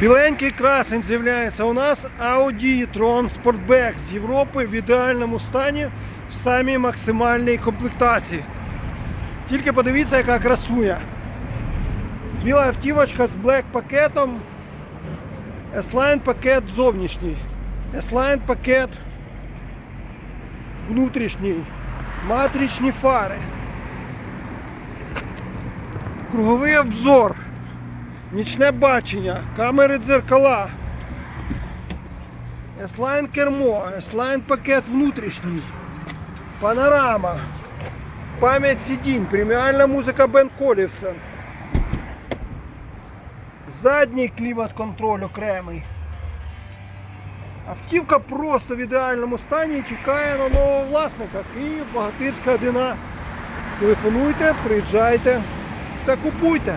Біленький красень з'являється у нас Audi e-tron Sportback з Європи в ідеальному стані в самій максимальній комплектації. Тільки подивіться, яка красуня. Біла автівочка з блек пакетом. S-Line пакет зовнішній. S-Line пакет внутрішній. Матричні фари. Круговий обзор. Нічне бачення, камери дзеркала. S-Line кермо, S-Line пакет внутрішній. Панорама. Пам'ять сидінь, преміальна музика Бен Колівсон. Задній клімат-контроль окремий. Автівка просто в ідеальному стані чекає на нового власника. Київ, Богатирська 1. Телефонуйте, приїжджайте та купуйте.